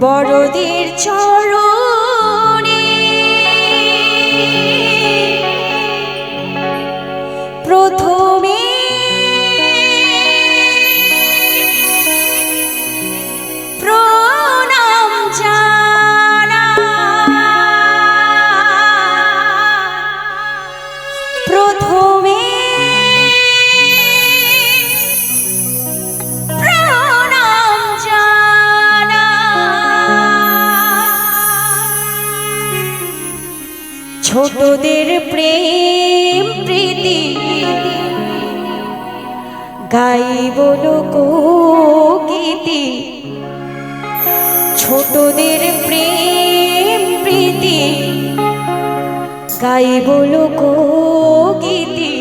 বড়দের চরণ ছোটদের প্রেম প্রীতি গাই বলো গীতি। ছোটদের প্রেম প্রীতি গাই বলো গীতি।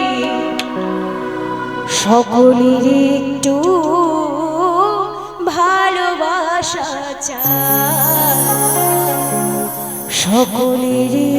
সকলের একটু ভালোবাসা চা সকলের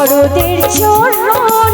বড়দের জন্য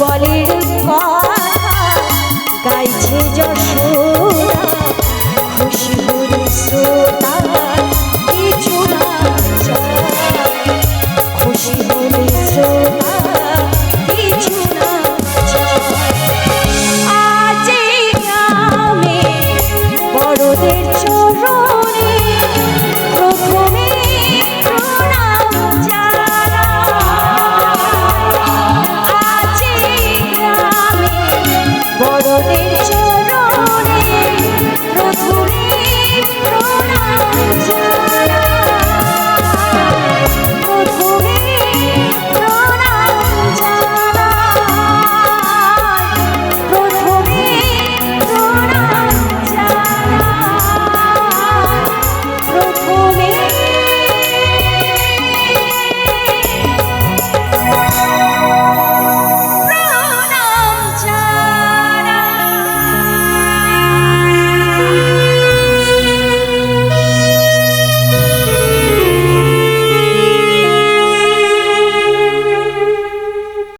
বলে